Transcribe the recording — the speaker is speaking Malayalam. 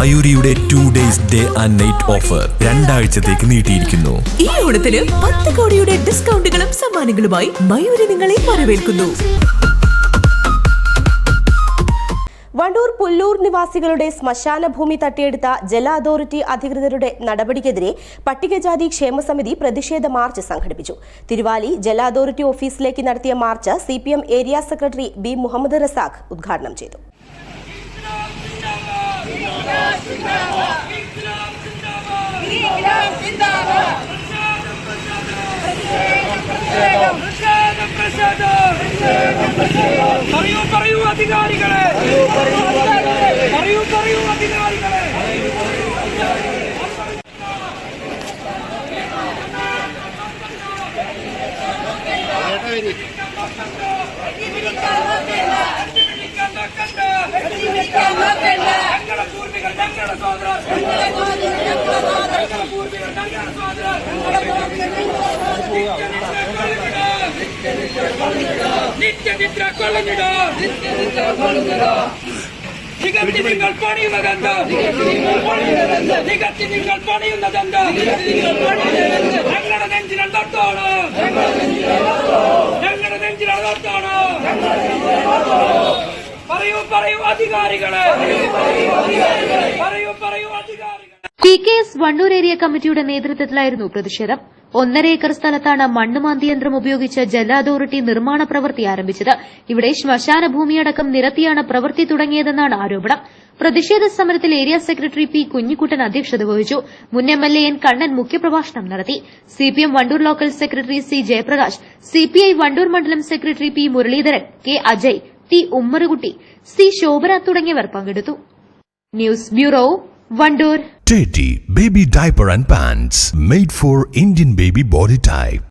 മയൂരിയുടെ two days day and night offer രണ്ടാഴ്ചത്തേക്ക് നീട്ടിയിരിക്കുന്നു. ഈ ഓണത്തിന് പത്ത് കോടിയുടെ ഡിസ്കൗണ്ടുകളും സമ്മാനങ്ങളുമായി മയൂരി നിങ്ങളെ വരവേൽക്കുന്നു. വണ്ടൂർ പുല്ലൂർ നിവാസികളുടെ ശ്മശാന ഭൂമി തട്ടിയെടുത്ത ജല അതോറിറ്റി അധികൃതരുടെ നടപടിക്കെതിരെ പട്ടികജാതി ക്ഷേമ സമിതി പ്രതിഷേധ മാർച്ച് സംഘടിപ്പിച്ചു. തിരുവാലി ജല അതോറിറ്റി ഓഫീസിലേക്ക് നടത്തിയ march C area secretary B Muhammad Razak ഉദ്ഘാടനം ചെയ്തു. പറയൂ പറയൂ അധികാരികളെ പറയൂ പറയൂ അധികാരികളെ ഞങ്ങളുടെ നിത്യനിദ്ര കൊള്ളുന്നിട? നികത്തി നിങ്ങൾ പണിയുന്നതെന്ത്? നികത്തി നിങ്ങൾ പണിയുന്നതെന്ത്? അധികാരികളെ. പറയൂ P K S Vannur area കമ്മിറ്റിയുടെ നേതൃത്വത്തിലായിരുന്നു പ്രതിഷേധം. ഒന്നര ഏക്കർ സ്ഥലത്താണ് മണ്ണുമാന്തി യന്ത്രം ഉപയോഗിച്ച് ജല അതോറിറ്റി നിർമ്മാണ പ്രവൃത്തി ആരംഭിച്ചത്. ഇവിടെ ശ്മശാന ഭൂമിയടക്കം നിരത്തിയാണ് പ്രവൃത്തി തുടങ്ങിയതെന്നാണ് ആരോപണം. പ്രതിഷേധ സമരത്തിൽ ഏരിയ സെക്രട്ടറി പി കുഞ്ഞിക്കുട്ടൻ അധ്യക്ഷത വഹിച്ചു. മുൻ എ എൻ കണ്ണൻ മുഖ്യപ്രഭാഷണം നടത്തി. CPM Vandoor local secretary C Jayaprakash CPI Vandoor മണ്ഡലം secretary P Muraleedharan K Ajay T Ummarukutty C Shobhana തുടങ്ങിയവർ പങ്കെടുത്തു. News bureau Vandoor. Baby diaper and pants made for Indian baby body type.